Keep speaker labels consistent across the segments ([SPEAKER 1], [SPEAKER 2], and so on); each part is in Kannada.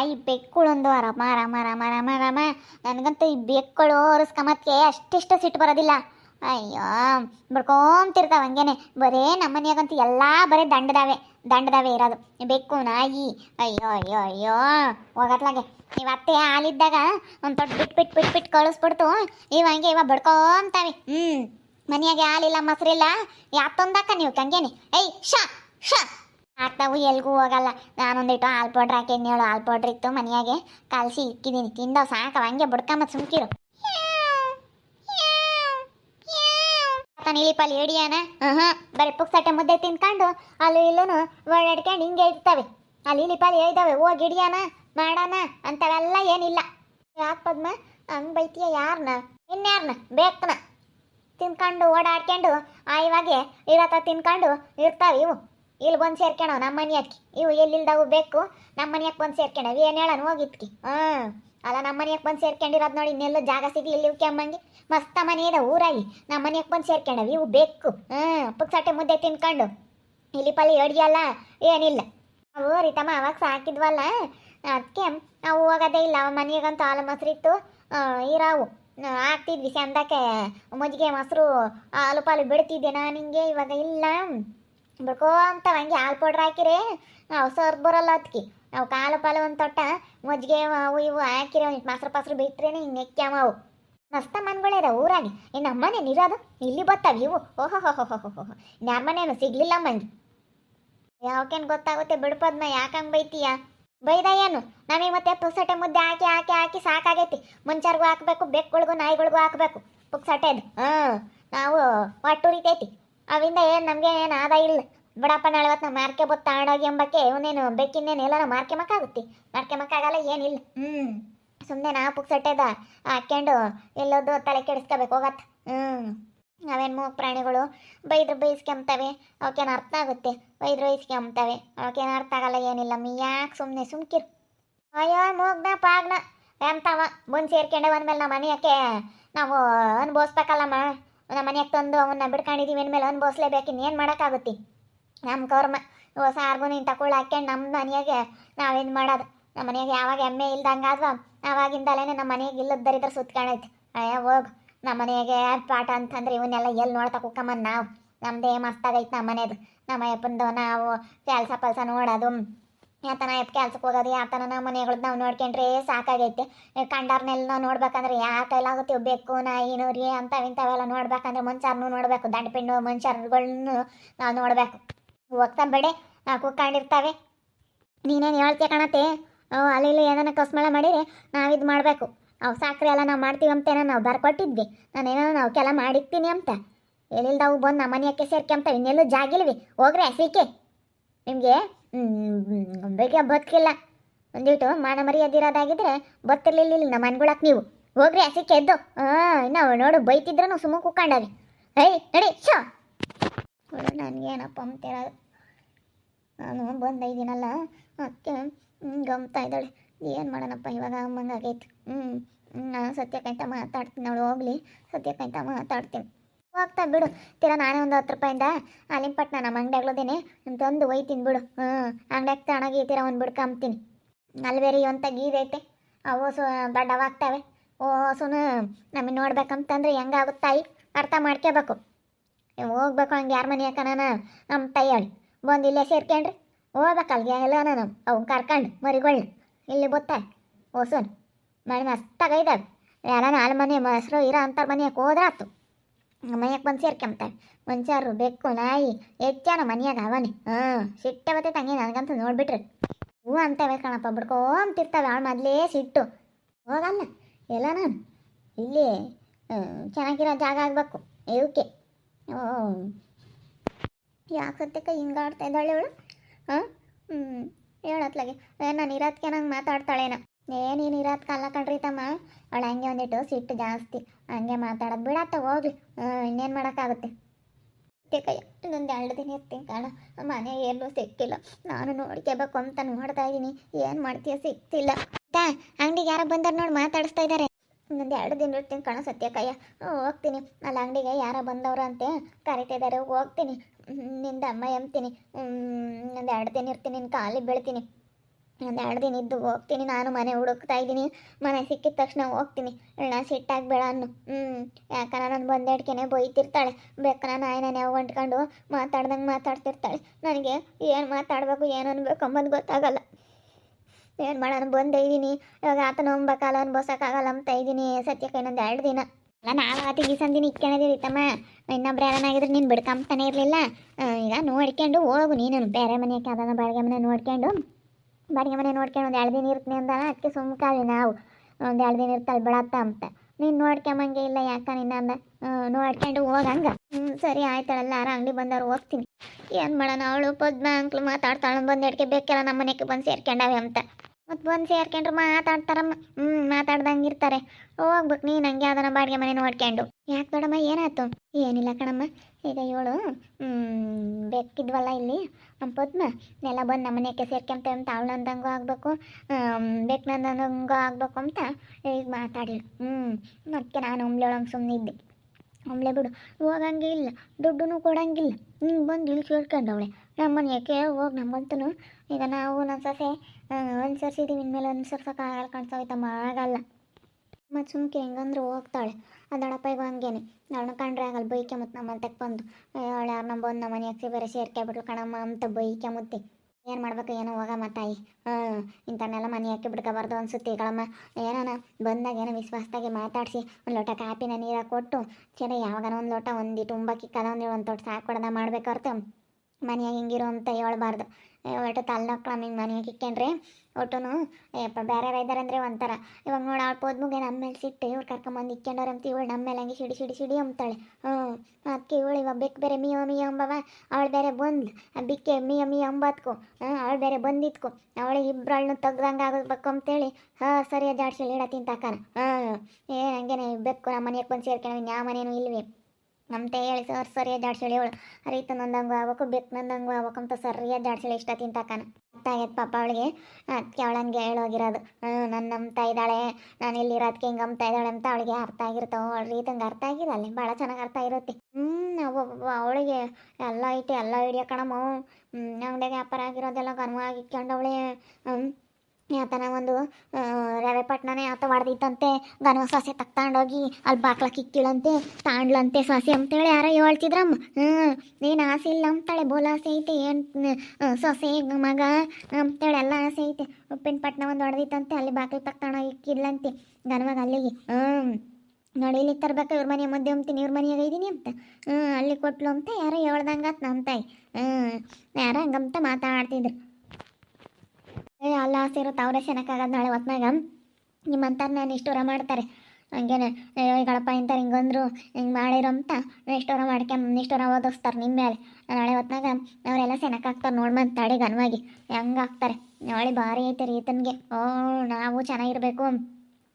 [SPEAKER 1] ಈ ಬೆಕ್ಕುಳೊಂದು ರಮ ರಮ ರಮ ರಮ ರಮ ನನಗಂತೂ ಈ ಬೆಕ್ಕುಳು ಒರೆಸ್ಕೊಂಬತ್ಕೆ ಅಷ್ಟಿಷ್ಟು ಸಿಟ್ಟು ಬರೋದಿಲ್ಲ. ಅಯ್ಯೋ, ಬಡ್ಕೊಂತಿರ್ತಾವ ಹಂಗೇನೆ. ಬರೇ ನಮ್ಮನೆಯಾಗಂತೂ ಎಲ್ಲ ಬರೀ ದಂಡದಾವೆ ದಂಡದಾವೆ ಇರೋದು. ಬೆಕ್ಕು, ನಾಯಿ. ಅಯ್ಯೋ ಅಯ್ಯೋ ಅಯ್ಯೋ. ಹೋಗತ್ಲಾಗೆ. ಇವ ಅತ್ತೆ ಹಾಲಿದ್ದಾಗ ಒಂದು ತೊಟ್ಟು ಬಿಟ್ಟು ಬಿಟ್ಟು ಬಿಟ್ಟು ಬಿಟ್ಟು ಕಳಿಸ್ಬಿಡ್ತು. ಇವ ಹಂಗೆ ಇವ ಬಡ್ಕೊಂತಾವೆ. ಹ್ಞೂ ಮನೆಯಾಗೆ ಹಾಲಿಲ್ಲ, ಮೊಸರಿಲ್ಲ. ಯಾತೊಂದಾಕ ನೀವು ಕಂಗೇನೆ ಏಯ್, ಶಾ ಶಾ. ಹಾಕ್ತಾವು ಎಲ್ಗೂ ಹೋಗಲ್ಲ. ನಾನೊಂದಿಟ್ಟು ಹಾಲು ಪೌಡ್ರ್ ಹಾಕಿದ್ನಿ ಹೇಳು. ಹಾಲು ಪೌಡ್ರ್ ಇತ್ತು ಮನೆಯಾಗೆ. ಕಲಸಿ ಇಕ್ಕಿದ್ದೀನಿ ತಿಂದ ಸಾಕು. ಹಂಗೆ ಬಡ್ಕೊಂಬತ್ ಸುಮ್ಕಿರು. ನೀಲಿ ಪಾಲ್ ಹಿಡಿಯಾನ ಹಾಂ ಬರೀ ಪುಕ್ಸಟ್ಟೆ ಮುದ್ದೆ ತಿನ್ಕೊಂಡು ಅಲ್ಲಿ ಇಲ್ಲೂ ಓಡಾಡ್ಕೊಂಡು ಹಿಂಗೆ ಇರ್ತವೆ. ಅಲ್ಲಿ ಇಲಿ ಪಾಲಿ ಇದ್ದಾವೆ ಹೋಗಿ ಹಿಡಿಯಾನ ಮಾಡೋಣ ಅಂತವೆಲ್ಲ ಏನಿಲ್ಲ. ಯಾಕೆ ಪದ್ಮ. ಹಂಗೆ ಬೈತೀಯ ಯಾರನ್ನ ಇನ್ಯಾರನ್ನ ಬೇಕನ. ತಿನ್ಕೊಂಡು ಓಡಾಡ್ಕೊಂಡು ಇವಾಗೆ ಇರತ್ತ ತಿನ್ಕೊಂಡು ಇರ್ತಾವೆ ಇವು. ಇಲ್ಲಿ ಬಂದು ಸೇರ್ಕೊಣವ್ ನಮ್ಮ ಮನೆಯಾಕಿ ಇವು ಎಲ್ಲಿಲ್ದವು ಬೇಕು ನಮ್ಮ ಮನೆಯಕ್ಕೆ ಬಂದು ಸೇರ್ಕೊಂಡವು ಏನು ಹೇಳೋಣ ಹೋಗಿತ್ಕಿ ಹಾಂ. ಅಲ್ಲ ನಮ್ಮ ಮನೆಯಕ್ಕೆ ಬಂದು ಸೇರ್ಕೊಂಡಿರೋದು ನೋಡಿ, ಇನ್ನೆಲ್ಲ ಜಾಗ ಸಿಗ್ಲಿಲ್ಲ ಇಲ್ಲಿ ಅಮ್ಮಂಗೆ. ಮಸ್ತ ಮನೆ ಇದೆ ಊರಾಗಿ. ನಮ್ಮ ಮನೆಯಕ್ಕೆ ಬಂದು ಸೇರ್ಕೊಂಡವ್ ಇವು ಬೇಕು. ಹಾಂ ಪುಕ್ಸಟ್ಟೆ ಮುದ್ದೆ ತಿನ್ಕೊಂಡು. ಇಲ್ಲಿ ಪಲ್ಲಿ ಅಡಿಯಲ್ಲ ಏನಿಲ್ಲ. ಅವು ರೀತಮ್ಮ, ಅವಾಗ ಸಾಕಿದ್ವಲ್ಲ ಅದಕ್ಕೆ ನಾವು ಹೋಗೋದೇ ಇಲ್ಲ. ಅವ ಮನೆಗಂತೂ ಹಾಲು ಮೊಸರಿತ್ತು ಇರಾವು. ಹಾಕ್ತಿದ್ವಿ. ಚಂದಕ್ಕೆ ಮಜ್ಜಿಗೆ ಮೊಸರು, ಹಾಲು ಪಾಲು ಬಿಡ್ತಿದ್ದೆ ನಾನು ಹಿಂಗೆ, ಇವಾಗ ಇಲ್ಲ. ಬಿಡ್ಕೋ ಅಂತ ಹಂಗೆ ಹಾಲು ಪೌಡ್ರ್ ಹಾಕಿರೆ ನಾವು ಸರ್ ಬರಲ್ಲ ಅದಕ್ಕೆ ನಾವು ಕಾಲು ಪಾಲು ಒಂದು ತೊಟ್ಟ, ಮಜ್ಜಿಗೆ ಅವು ಇವು ಹಾಕಿರೋ ಮಾಸ್ರ ಪಾಸ್ರು ಬಿಟ್ರೇನೆ ಹಿಂಗೆ ನೆಕ್ಕ್ಯಾವ ಅವು ಮಸ್ತ ಮನ್ಗಳಿರ ಊರಾಗಿ. ಇನ್ನು ನಮ್ಮನೇನು ಇರೋದು ಇಲ್ಲಿ ಬರ್ತಾವೆ ಇವು. ಓಹೋ ಹೋ ಹೋ ಹೋ ಹೋ ಸಿಗ್ಲಿಲ್ಲ ಮಂಗೆ ಯಾವಕೇನು ಗೊತ್ತಾಗುತ್ತೆ ಬಿಡ್ಪದ್ನ ಯಾಕಂಗೆ ಬೈತೀಯ? ಬೈದ ಏನು? ನಮಗೆ ಮತ್ತೆ ಪುಕ್ಸಟೆ ಮುದ್ದೆ ಹಾಕಿ ಹಾಕಿ ಹಾಕಿ ಸಾಕಾಗೈತಿ. ಮುಂಚಾರ್ಗೂ ಹಾಕಬೇಕು ಬೆಕ್ಕುಗಳಿಗೂ ನಾಯಿಗಳಿಗೂ ಹಾಕಬೇಕು. ಪುಕ್ಸಟೆದು. ಹಾಂ ಅವಿಂದ ಏನು ನಮಗೆ ಏನು ಆದಾಯ ಇಲ್ಲ. ಬಿಡಪ್ಪ ನಾಳೆ ಹೊತ್ತು ನಾವು ಮಾರ್ಕೆ ಬತ್ತು ತಗೊಂಡೋಗಿ ಎಂಬಕ್ಕೆ ಇವನೇನು ಬೇಕಿನ್ನೇನು ಎಲ್ಲ ಮಾರ್ಕೆ ಮಕ್ಕಾಗುತ್ತೆ. ಮಾರ್ಕೆ ಮಕ್ಕಾಗಲ್ಲ ಏನಿಲ್ಲ ಹ್ಞೂ ಸುಮ್ಮನೆ ನಾ ಪುಕ್ಸಟ್ಟೆದ ಹಾಕ್ಕೊಂಡು ಎಲ್ಲೋದು ತಲೆ ಕೆಡಿಸ್ಕೋಬೇಕು ಹೋಗತ್ತೆ. ಹ್ಞೂ ಅವೇನು ಮೂಗ್ ಪ್ರಾಣಿಗಳು? ಬೈದ್ರು ಬೈಸ್ಕೊಂತವೆ ಅವಕ್ಕೇನು ಅರ್ಥ ಆಗುತ್ತೆ? ಬೈದ್ರು ಬೈಸ್ಕೊಂತವೆ ಅವಕ್ಕೇನು ಅರ್ಥ ಆಗಲ್ಲ ಏನಿಲ್ಲ ಮೀ ಯಾಕೆ ಸುಮ್ಮನೆ ಸುಮ್ಕಿರು. ಅಯ್ಯೋ ಮೂಗ್ನ ಪಾಗ್ನ ಎಂತವ ಬಂದು ಸೇರ್ಕೊಂಡೆ ಬಂದ್ಮೇಲೆ ನಮ್ಮ ಮನೆಯಕ್ಕೆ ನಾವು ಅನುಭವಿಸ್ಬೇಕಲ್ಲಮ್ಮ. ನಮ್ಮ ಮನೆಯಾಗ ತಂದು ಅವನ್ನ ಬಿಡ್ಕೊಂಡಿದ್ದೀವಿ ಅಂದಮೇಲೆ ಅನುಭವಿಸ್ಲೇಬೇಕು ಇನ್ನೇನು ಮಾಡೋಕ್ಕಾಗುತ್ತೆ? ನಮ್ಮ ಕೌರ್ಮ, ಹೊಸ ಆರ್ಗು ನೀನು ತಗೊಳ್ಳಿ ಹಾಕ್ಯಂಡು ನಮ್ಮ ಮನೆಯಾಗೆ ನಾವೇನು ಮಾಡೋದು? ನಮ್ಮ ಮನೆಯಾಗೆ ಯಾವಾಗ ಎಮ್ಮೆ ಇಲ್ದಂಗೆ ಆದ್ವ ಆವಾಗಿಂದಲೇ ನಮ್ಮ ಮನೆಯಾಗ ಇಲ್ಲದ್ದರಿದ್ರೆ ಸುತ್ಕೊಂಡೈತೆ. ಅಯ್ಯ, ಹೋಗು. ನಮ್ಮ ಮನೆಯಾಗೆ ಪಾಠ ಅಂತಂದ್ರೆ ಇವನ್ನೆಲ್ಲ ಎಲ್ಲಿ ನೋಡ್ತಾ ಕುಕ್ಕಮ್ಮನ್ ನಾವು? ನಮ್ಮದೇ ಮಸ್ತಾಗೈತೆ ನಮ್ಮ ಮನೇದು. ನಮ್ಮ ಅಯ್ಯಪ್ಪಂದು ನಾವು ಕೆಲಸ ಪಲ್ಸ ನೋಡೋದು. ಯಾತನ ಎತ್ ಕೆಲ್ಸಕ್ಕೆ ಹೋಗೋದು ಯಾತನ ನಮ್ಮ ಮನೆಗಳದ್ದು ನಾವು ನೋಡ್ಕೊಂಡ್ರೆ ಸಾಕಾಗೈತೆ. ಕಂಡಾರ್ನೆಲ್ಲ ನಾವು ನೋಡ್ಬೇಕಂದ್ರೆ ಬೇಕು ನಾಯಿ ರೀ ಅಂಥವು ಇಂಥವೆಲ್ಲ ನೋಡ್ಬೇಕಂದ್ರೆ ಮನುಷ್ಯರ್ನು ನೋಡಬೇಕು ದಂಡಪಿಣ್ಣು ಮುಂಚಾರ್ಗಳನ್ನು ನಾವು ನೋಡಬೇಕು. ಹೋಗ್ತಾ ಬೇಡ, ನಾವು ಕೂತ್ಕೊಂಡಿರ್ತಾವೆ. ನೀನೇನು ಹೇಳ್ತೀಯ ಕಾಣತ್ತೆ ಅವು ಅಲ್ಲಿ ಇಲ್ಲಿ ಏನಾನ ಕಸ್ಮಳ ಮಾಡಿರಿ ಇದು ಮಾಡಬೇಕು. ಅವು ಸಾಕ್ರಿ ಎಲ್ಲ ನಾವು ಮಾಡ್ತೀವಿ ಅಂತೇನೋ ನಾವು ಬರ್ಕೊಟ್ಟಿದ್ವಿ. ನಾನೇನೋ ನಾವು ಕೆಲ ಮಾಡಿರ್ತೀನಿ ಅಂತ. ಎಲ್ಲಿಲ್ದವು ಬಂದು ನಮ್ಮ ಮನೆಯಕ್ಕೆ ಸೇರ್ಕೊಂತ ಇನ್ನೆಲ್ಲೂ ಜಾಗಿಲ್ವಿ. ಹೋಗ್ರಿ ಹಸಿಕೆ ನಿಮಗೆ ಬೇಗ ಬದುಕಿಲ್ಲ. ಒಂದಿಟ್ಟು ಮಾನ ಮರ್ಯಾದಿರೋದಾಗಿದ್ರೆ ಬತ್ತಿರ್ಲಿಲ್ಲ ನಮ್ಮ ಮನ್ಗುಳಕ್ಕೆ ನೀವು. ಹೋಗ್ರಿ ಹಸಿಕೆ ಎದ್ದು. ಹಾಂ ನಾವು ನೋಡು, ಬೈತಿದ್ರೂ ಸುಮ್ಮ ಕುಕ್ಕೊಂಡಾವಿ ಐ ನಡಿ, ಶೋ. ನನಗೇನಪ್ಪ ಅಂತಿರೋದು ನಾನು ಬಂದೈದಿನಲ್ಲ ಅದಕ್ಕೆ ಗಮ್ತಾ ಇದ್ದಾಳೆ. ಏನು ಮಾಡೋಣಪ್ಪ, ಇವಾಗ ಅಮ್ಮಂಗಾಗೈತೆ ಹ್ಞೂ ನಾನು ಸತ್ಯಕ್ಕಂತ ಮಾತಾಡ್ತೀನಿ, ಅವಳು ಹೋಗ್ಲಿ ಸತ್ಯಕ್ಕಂತ ಮಾತಾಡ್ತೀನಿ. ಹೋಗ್ತಾ ಬಿಡು. ತೀರಾ ನಾನೇ ಒಂದು ಹತ್ತು ರೂಪಾಯಿಂದ ಅಲ್ಲಿನ ಪಟ್ನ ನಮ್ಮ ಅಂಗಡಿಯಾಗ್ಲದೇನೆ ತಂದು ಒಯ್ತೀನಿ ಬಿಡು ಹ್ಞೂ ಅಂಗಡಿಯಾಗ ತಗೊಂಡೋಗಿ ತೀರಾ ಒಂದು ಬಿಡ್ಕ ಅಂಬ್ತೀನಿ ಅಲ್ವೇರಿ ಅಂತ ಗೀದೈತೆ ಅವು ಸು ದೊಡ್ಡವಾಗ್ತವೆ ಓ, ಸುನು ನಮಗೆ ನೋಡ್ಬೇಕಂತಂದ್ರೆ ಹೆಂಗಾಗುತ್ತಾಯಿ ಅರ್ಥ ಮಾಡ್ಕೋಬೇಕು ಹೋಗ್ಬೇಕು ಹಂಗೆ ಯಾರ ಮನೆ ಯಾಕನ ನಮ್ಮ ತಯ್ಯಾಳಿ ಬಂದು ಇಲ್ಲೇ ಸೇರ್ಕೊಂಡ್ರಿ ಹೋಗ್ಬೇಕಲ್ಗೆ ಎಲ್ಲ ನಾನು. ಅವ್ನು ಕರ್ಕೊಂಡು ಮರಿಗೊಳ್ಳಿ ಇಲ್ಲಿ ಬತ್ತಾಯ ಸುನ್. ಮನೆ ಮಸ್ತಾಗೈದ ಯಾರ ಆಲ್ ಮನೆ ಮೊಸರು ಇರೋ ಅಂಥವ್ರ ಮನೆಯಾಗ ಹೋದ್ರಾತು. ಮನೆಯಾಗ ಬಂದು ಸೇರ್ಕೊಂಬ್ತಾಳೆ ಮಂಚಾರು ಬೆಕ್ಕು, ನಾಯಿ ಹೆಚ್ಚಾನ ಮನೆಯಾಗ ಅವನೇ. ಹಾಂ, ಸಿಟ್ಟೆ ಬರ್ತೈತೆ ನನಗಂತ ನೋಡ್ಬಿಟ್ರೆ. ಹೂ ಅಂತವೆ ಕಣಪ್ಪ ಬಿಡ್ಕೊಂತಿರ್ತಾವೆ ಅವಳು ಮೊದಲೇ ಸಿಟ್ಟು. ಹೋಗಲ್ಲ, ಎಲ್ಲ ನಾನು. ಇಲ್ಲಿ ಚೆನ್ನಾಗಿರೋ ಜಾಗ ಆಗಬೇಕು ಇವಕ್ಕೆ ಓ ಯಾಕೆ ಹಿಂಗೆ ಹಿಂಗಾಡ್ತಾ ಇದ್ದಾಳೆ ಇವಳು ಹಾಂ? ಹೇಳತ್ಲಾಗೆ. ನಾನು ಇರೋದಕ್ಕೆ ನಂಗೆ ಮಾತಾಡ್ತಾಳೇನ. ಏನು ನೀನು ಇರೋದು ಕಾಲ ಕಣ್ರಿ ತಮ್ಮ. ಅವಳು ಹಂಗೆ ಒಂದಿಟ್ಟು ಸಿಟ್ಟು ಜಾಸ್ತಿ. ಹಂಗೆ ಮಾತಾಡೋದು ಬಿಡತ್ತ ಹೋಗ್ಲಿ. ಇನ್ನೇನು ಮಾಡೋಕ್ಕಾಗುತ್ತೆ? ಕೈ ಇನ್ನೊಂದು ಎರಡು ದಿನ ಇರ್ತೀನಿ ಕಾಣ ಮನೆ ಏನು ಸಿಕ್ಕಿಲ್ಲ. ನಾನು ನೋಡ್ಕೋಬೇಕು ಅಂತ ನೋಡ್ತಾ ಇದ್ದೀನಿ ಏನು ಮಾಡ್ತೀಯ ಸಿಕ್ತಿಲ್ಲ ಅಂಗಡಿಗೆ ಯಾರೋ ಬಂದಾರ ನೋಡಿ ಮಾತಾಡಿಸ್ತಾ ಇದ್ದಾರೆ ಇನ್ನೊಂದು ಎರಡು ದಿನ ಇರ್ತೀನಿ ಕಣ ಸತ್ಯಕಯ್ಯ ಹೋಗ್ತೀನಿ. ಅಲ್ಲಿ ಅಂಗಡಿಗೆ ಯಾರೋ ಬಂದವರು ಅಂತೆ ಕರಿತಾ ಇದ್ದಾರೆ ಹೋಗ್ತೀನಿ. ನಿಂದ ಅಮ್ಮ ಎಂತೀನಿ ಇನ್ನೊಂದು ಎರಡು ದಿನ ಇರ್ತೀನಿ ನಿನ್ನ ಕಾಲಿಗೆ ಬೀಳ್ತೀನಿ. ಒಂದು ಎರಡು ದಿನ ಇದ್ದು ಹೋಗ್ತೀನಿ, ನಾನು ಮನೆ ಹುಡುಕ್ತಾ ಇದ್ದೀನಿ, ಮನೆ ಸಿಕ್ಕಿದ ತಕ್ಷಣ ಹೋಗ್ತೀನಿ. ನಾ ಸಿಟ್ಟಾಗಬೇಡ ಅನ್ನು. ಹ್ಞೂ ಯಾಕಂದ್ರೆ ನಾನು ಬಂದೆಡ್ಕೆನೆ ಬೈತಿರ್ತಾಳೆ. ಬೇಕನ ನಾಯಿನ ಯಾವ ಅಂಟ್ಕೊಂಡು ಮಾತಾಡ್ದಂಗೆ ಮಾತಾಡ್ತಿರ್ತಾಳೆ. ನನಗೆ ಏನು ಮಾತಾಡಬೇಕು, ಏನು ಅನ್ಬೇಕು ಅಂಬೋದು ಗೊತ್ತಾಗಲ್ಲ. ಏನು ಮಾಡೋಣ ಬಂದೇ ಇದ್ದೀನಿ. ಇವಾಗ ಆತನ ಹೊಂಬಕಾಲ ಅನ್ಬೋಸಕ್ಕಾಗಲ್ಲ ಅಂತ ಇದ್ದೀನಿ ಸತ್ಯಕ್ಕೆ ಇನ್ನೊಂದು ಎರಡು ದಿನ. ಅಲ್ಲ, ನಾವು ಆತಿಗೆ ಈ ಸಂದಿನ ಇಕ್ಕೊಂಡಿದ್ದೀವಿ ತಮ್ಮ. ಇನ್ನೊಬ್ರು ಯಾರನ್ನಾಗಿದ್ರೆ ನೀನು ಬಿಡ್ಕಂಬ್ತಾನೆ ಇರಲಿಲ್ಲ. ಈಗ ನೋಡ್ಕೊಂಡು ಹೋಗು. ನೀನು ಬೇರೆ ಮನೆಗೆ ಯಾವ್ದಾನ ಬಾಡಿಗೆ ಮನೆ ನೋಡ್ಕೊಂಡು. ಬಾಡಿಗೆ ಮನೆ ನೋಡ್ಕೊಂಡು ಒಂದು ಎರಡು ದಿನ ಇರ್ತೀನಿ ಅಂದ ಅದಕ್ಕೆ ಸುಮ್ಕಾವಿ ನಾವು. ಒಂದು ಎರಡು ದಿನ ಇರ್ತಾಳೆ ಬಿಡತ್ತ ಅಂತ. ನೀನು ನೋಡ್ಕೊಂಬಂಗೆ ಇಲ್ಲ ಯಾಕ ನಿನ್ನ ಅಂದ? ನೋಡ್ಕೊಂಡು ಹೋಗಂಗ. ಹ್ಞೂ ಸರಿ ಆಯ್ತಾಳಲ್ಲ ಯಾರ ಅಂಗಡಿ ಬಂದವ್ರು ಹೋಗ್ತೀನಿ. ಏನು ಮಾಡೋಣ ಅವಳು? ಪದ್ಮ ಅಂಕ್ಲು ಮಾತಾಡ್ತಾಳು ಬಂದು ಎಡ್ಕೆ ಬೇಕಲ್ಲ ನಮ್ಮ ಮನೆಗೆ ಬಂದು ಸೇರ್ಕೊಂಡಾವೆ ಅಂತ. ಮತ್ತು ಬಂದು ಸೇರ್ಕೊಂಡ್ರು ಮಾತಾಡ್ತಾರಮ್ಮ ಹ್ಞೂ ಮಾತಾಡ್ದಂಗೆ ಇರ್ತಾರೆ ಹೋಗ್ಬೇಕು, ನೀನು ಹಂಗೆ ಅದನ್ನ ಬಾಡಿಗೆ ಮನೆ ನೋಡ್ಕೊಂಡು. ಯಾಕೆ ಬೇಡಮ್ಮ, ಏನಾಯ್ತು? ಏನಿಲ್ಲ ಕಣಮ್ಮ. ಈಗ ಇವಳು ಬೇಕಿದ್ವಲ್ಲ ಇಲ್ಲಿ? ನಮ್ಮ ಪದ್ಮ, ನೆಲ ಬಂದು ನಮ್ಮ ಮನೆಗೆ ಸೇರ್ಕೊಂತ ತಾಳು ನಂದಂಗೂ ಆಗಬೇಕು ಬೇಕು ನಂದಂಗೂ ಆಗಬೇಕು ಅಂತ ಈಗ ಮಾತಾಡಿ ಹ್ಞೂ ಅದಕ್ಕೆ ನಾನು ಒಮ್ಳೆಯೊಳಗೆ ಸುಮ್ಮನೆ ಇದ್ದೆ ಒಮ್ಳೆ ಬಿಡು, ಹೋಗಂಗೆ ಇಲ್ಲ ದುಡ್ಡು ಕೊಡಂಗಿಲ್ಲ. ನಿಂಗೆ ಬಂದು ಇಲ್ಲಿ ಸೇರ್ಕೊಂಡವಳೆ ನಮ್ಮ ಯಾಕೆ ಹೋಗಿ ನಮ್ಮಂತೂ ಈಗ ನಾವು ನನ್ನ ಸೊಸೆ ಅನುಸರಿಸಿದ್ದೀವಿ ಇನ್ಮೇಲೆ ಅನುಸರ್ಸೋಕ್ಕಾಗಲ್ಲ ಕಾಣಿಸೋಯ್ತಮ್ಮ, ಆಗಲ್ಲ. ಮತ್ತು ಸುಮ್ಕೆ ಹೆಂಗಂದ್ರೆ ಹೋಗ್ತಾಳೆ. ಅದಳಪ್ಪ ಈಗ ಹಂಗೇನೆ. ಅವಳನ್ನ ಕಂಡ್ರೆ ಆಗಲ್ಲ, ಬೈಕೆ ಮತ್ತು ನಮ್ಮ ಅಂತಕ್ಕೆ ಬಂದು. ಅವಳು ನಮ್ಮ ಬಂದು ನಮ್ಮ ಮನೆಯಾಗ ಬೇರೆ ಸೇರ್ಕೊಬಿಟ್ರು ಕಣಮ್ಮ ಅಂತ ಬೈಕೆ ಮುತ್ತಿ. ಏನು ಮಾಡ್ಬೇಕು ಏನೋ ಹೋಗಮ್ಮ ತಾಯಿ. ಹಾಂ ಇಂಥನ್ನೆಲ್ಲ ಮನೆ ಹಾಕಿ ಬಿಡ್ಕೋಬಾರ್ದು ಅನ್ಸುತ್ತೆ ಕಳಮ್ಮ ಏನಾನ ಬಂದಾಗ ಏನೋ ವಿಶ್ವಾಸದಾಗೆ ಮಾತಾಡಿಸಿ ಒಂದು ಲೋಟ ಕಾಪಿನ ನೀರ ಕೊಟ್ಟು ಚೆನ್ನ ಯಾವಾಗನ ಒಂದು ಲೋಟ ಒಂದಿಟ್ಟು ಉಂಬಕ್ಕಿ ಕದ ಒಂದು ಒಂದು ಸಾಕು ಕೊಡದ ಹೊರತು. ಮನೆಯಾಗ ಹಿಂಗಿರು ಅಂತ ಹೇಳ್ಬಾರ್ದು. ಒಟ್ಟು ತಲೆನೊಕ್ಕಳ ಹಿಂಗೆ ಮನೆಯಾಗ ಇಕ್ಕೊಂಡ್ರೆ ಒಟ್ಟುನು, ಏಪ್ಪ ಬೇರೆ ಅಂದರೆ ಒಂಥರ. ಇವಾಗ ನೋಡಿ ಹೋದ್ ಪೋದ್ಮುಗೆ ನಮ್ಮ ಮೇಲೆ ಸಿಟ್ಟು, ಇವ್ರು ಕರ್ಕೊಂಬಂದು ಇಕ್ಕೊಂಡವ್ರು ಅಂತ ಇವಳು ನಮ್ಮ ಮೇಲೆ ಹಂಗೆ ಸಿಡಿ ಸಿಡಿ ಸಿಡಿ ಅಂಬ್ತಾಳೆ. ಹ್ಞೂ ಅದಕ್ಕೆ ಇವಳು ಇವಾಗ ಬೆಕ್ಕು ಬೇರೆ ಮಿಯ ಮಿಯ ಅಂಬವ. ಅವಳು ಬೇರೆ ಬಂದ್ಲು ಆ ಬಿಕ್ಕೆ ಮಿಯ ಮಿಯ ಅಂಬತ್ಕು. ಹಾಂ ಅವಳು ಬೇರೆ ಬಂದಿತ್ಕು. ಅವಳಿಗೆ ಇಬ್ಬರಳ್ನು ತೆಗ್ದಂಗೆ ಆಗಬೇಕು ಅಂತೇಳಿ ಹಾಂ ಸರಿಯಾಗಿ ಜಾಡ್ಸಲ್ಲಿ ಇಡ ತಿಂತಾಕನ ಹಾಂ ಏ, ಹಂಗೇನೆ ಬೆಕ್ಕು ನಮ್ಮ ಮನೆಗೆ ಬಂದು ಸೇರ್ಕೊಂಡು ಯಾವ ಮನೇನೂ ಇಲ್ವಿ. ನಮ್ಮ ಹೇಳಿ ಸರ್ ಸರಿಯಾಗಿ ಜಾಡ್ಸೇಳಿ ಅವಳು. ರೈತ ನಂದಂಗೂ ಆಗ್ಬೇಕು, ಬೆಕ್ ನಂದಂಗೂ ಆಗ್ಬೇಕು ಅಂತ ಸರಿಯಾಗಿ ಜಾಡ್ಸೇಳಿ ಇಷ್ಟ ತಿಂತಾಕನ. ಆಗೈತೆ ಪಾಪ ಅವಳಿಗೆ ಅದಕ್ಕೆ ಅವಳಂಗೆ ಹೇಳೋಗಿರೋದು. ಹ್ಞೂ ನನ್ನ ನಂಬ್ತಾ ಇದ್ದಾಳೆ ನಾನು ಇಲ್ಲಿರೋದಕ್ಕೆ ಹಿಂಗೆ ಅಂಬ್ತಾ ಇದ್ದಾಳೆ ಅಂತ ಅವಳಿಗೆ ಅರ್ಥ ಆಗಿರ್ತಾವೆ. ಅವಳ ರೀತಂಗೆ ಅರ್ಥ ಆಗಿರಲ್ಲ ಭಾಳ ಚೆನ್ನಾಗಿ ಅರ್ಥ ಇರುತ್ತೆ ಹ್ಞೂ ಅವಳಿಗೆ ಎಲ್ಲ ಐತೆ, ಎಲ್ಲ ಹಿಡಿಯೋ ಕಣಮ್ಮ. ಅಂಗಡಿಗೆ ವ್ಯಾಪಾರ ಆಗಿರೋದೆಲ್ಲ ಗರ್ವಾಗಿ ಇಟ್ಕೊಂಡವಳೆ ಹ್ಞೂ ಯಾತನ ಒಂದು ರವೆಪಟ್ಟಣನೇ ಆತ ಹೊಡೆದಿತ್ತಂತೆ. ಗನವ ಸೊಸೆ ತಕ್ತಂಡೋಗಿ ಅಲ್ಲಿ ಬಾಕ್ಲಕ್ಕೆ ಇಕ್ಕಿಳಂತೆ, ತಾಂಡ್ಲಂತೆ ಸೊಸೆ ಅಂತೇಳಿ ಯಾರೋ ಹೇಳ್ತಿದ್ರಮ್ಮ ಹ್ಞೂ, ಏನು ಆಸೆ ಇಲ್ಲ ಅಂತಾಳೆ, ಬೋಲ ಆಸೆ ಐತೆ, ಏನು ಸೊಸೆ, ಮಗ ಅಂತೇಳಿ ಎಲ್ಲ ಆಸೆ ಐತೆ. ಉಪ್ಪಿನ ಪಟ್ನ ಒಂದು ಹೊಡೆದಿತ್ತಂತೆ, ಅಲ್ಲಿ ಬಾಕ್ಲ ತಕ್ತಂಡೋಗಿ ಇಕ್ಕಿಲ್ಲಂತೆ ಗನವಾಗ ಅಲ್ಲಿಗೆ, ಹ್ಞೂ, ನೋಡಿ ತರ್ಬೇಕು, ಇವ್ರ ಮನೆ ಮುದ್ದೆ ಅಂತೀನಿ ಇವ್ರ ಮನೆಯಾಗ ಇದ್ದೀನಿ ಅಂತ. ಹ್ಞೂ, ಅಲ್ಲಿ ಕೊಟ್ಲು ಅಂತ ಯಾರೋ ಹೇಳ್ದಂಗೆ ನಮ್ಮ ತಾಯಿ. ಹ್ಞೂ, ಯಾರೋ ಹಂಗಂತ ಮಾತಾಡ್ತಿದ್ರು. ಅಲ್ಲ ಆಸೆ ಇರುತ್ತೆ ಅವರೇ ಶನಕ್ಕಾಗದು ನಾಳೆ ಹೊತ್ನಾಗ ನಿಮ್ಮಂತಾರನ್ನ ಇಷ್ಟೂರ ಮಾಡ್ತಾರೆ. ಹಂಗೇನೆ ಈಗಳಪ್ಪ ಇಂಥವ್ರು ಹಿಂಗಂದ್ರು ಹಿಂಗೆ ಮಾಡಿರೋ ಅಂತ ಇಷ್ಟೂರ ಮಾಡ್ಕೊಂಡ್ ನಿಷ್ಠೂರ ಓದಿಸ್ತಾರೆ ನಿಮ್ಮ ಮೇಲೆ ನಾಳೆ ಹೊತ್ನಾಗ ಅವರೆಲ್ಲ ಸೆನಕ್ ಹಾಕ್ತಾರೆ ನೋಡ್ಮಂತ ತಡೆ ಗನ್ವಾಗಿ ಹೆಂಗೆ ಹಾಕ್ತಾರೆ? ನಾಳೆ ಭಾರಿ ಐತೆ ರೀತನ್ಗೆ ಓ, ನಾವು ಚೆನ್ನಾಗಿರ್ಬೇಕು.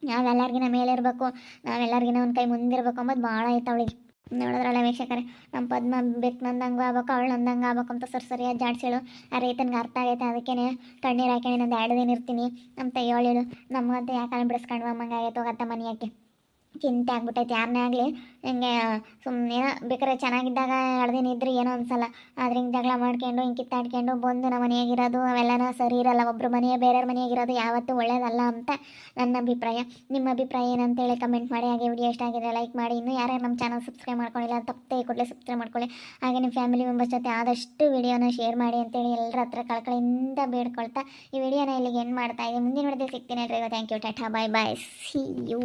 [SPEAKER 1] ನಾವೆಲ್ಲರಿಗಿನ ಮೇಲೆ ಇರಬೇಕು. ನಾವೆಲ್ಲರಿಗಿನ ಒಂದು ಕೈ ಮುಂದಿರ್ಬೇಕು ಅಂಬೋದು ಭಾಳ ಐತೆ ಅವಳಿಗೆ. ನೋಡಿದ್ರಲ್ಲ ವೀಕ್ಷಕರೆ ನಮ್ಮ ಪದ್ಮ ಬೆಕ್ ನಂದಂಗೆ ಆಗ್ಬೇಕು, ಅವಳು ನಂದಂಗೆ ಆಗ್ಬೇಕು ಅಂತ ಸರಿ ಸರಿಯಾಗಿ ಜಾಡ್ಸೇಳು ಆ ರೈತನಿಗೆ ಅರ್ಥ ಆಗೈತೆ ಅದಕ್ಕೇ ಕಣ್ಣೀರು ಹಾಕೊಂಡು ನಂದು ಎರಡು ದಿನ ಇರ್ತೀನಿ. ಅಂತ ಹೇಳಿಳು ನಮಗಂತೂ ಯಾಕಂದ್ರೆ ಬಿಡಿಸ್ಕೊಂಡು ಅಮ್ಮಂಗೆ ಆಗೈತೆ ಹೋಗತ್ತ ಮನೆಯಾಕೆ ಚಿಂತೆ ಆಗ್ಬಿಟ್ಟೈತೆ. ಯಾರನ್ನೇ ಆಗಲಿ ಹಿಂಗೆ ಸುಮ್ಮನೆ ಬೇಕಾದ್ರೆ ಚೆನ್ನಾಗಿದ್ದಾಗ ಎರಡು ಇದ್ರೆ ಏನೋ ಅನ್ಸಲ್ಲ ಆದ್ರೆ ಹಿಂಗೆ ಜಗಳ ಮಾಡ್ಕೊಂಡು ಹಿಂಗೆ ಕಿತ್ತಾಡ್ಕೊಂಡು ಬಂದು ನಮ್ಮ ಮನೆಯಾಗಿರೋದು, ಅವೆಲ್ಲನ ಸರಿ ಇರಲ್ಲ. ಒಬ್ಬರು ಮನೆಯ, ಬೇರೆಯವ್ರ ಮನೆಯಾಗಿರೋದು ಯಾವತ್ತೂ ಒಳ್ಳೇದಲ್ಲ ಅಂತ ನನ್ನ ಅಭಿಪ್ರಾಯ. ನಿಮ್ಮ ಅಭಿಪ್ರಾಯ ಏನಂತೇಳಿ ಕಮೆಂಟ್ ಮಾಡಿ. ಹಾಗೆ ವಿಡಿಯೋ ಇಷ್ಟ ಆಗಿದೆ ಲೈಕ್ ಮಾಡಿ. ಇನ್ನೂ ಯಾರ್ಯಾರು ನಮ್ಮ ಚಾನಲ್ ಸಬ್ಸ್ಕ್ರೈಬ್ ಮಾಡ್ಕೊಂಡಿಲ್ಲ ತಪ್ಪದೆ ಕೂಡಲೇ ಸಬ್ಸ್ಕ್ರೈಬ್ ಮಾಡ್ಕೊಳ್ಳಿ. ಹಾಗೆ ನಿಮ್ಮ ಫ್ಯಾಮಿಲಿ ಮೆಂಬರ್ಸ್ ಜೊತೆ ಆದಷ್ಟು ವಿಡಿಯೋನ ಶೇರ್ ಮಾಡಿ ಅಂತೇಳಿ ಎಲ್ಲರ ಹತ್ರ ಕಳ್ಕಳಿಂದ ಬೇಡ್ಕೊಳ್ತಾ ಈ ವಿಡಿಯೋನ ಇಲ್ಲಿಗೆ ಏನು ಮಾಡ್ತಾ ಇದೆ ಮುಂದಿನ ವಿಡಿಯೋ ಸಿಗ್ತೀನಿ ಎಲ್ರಿಗೂ. Thank you tata bye bye see you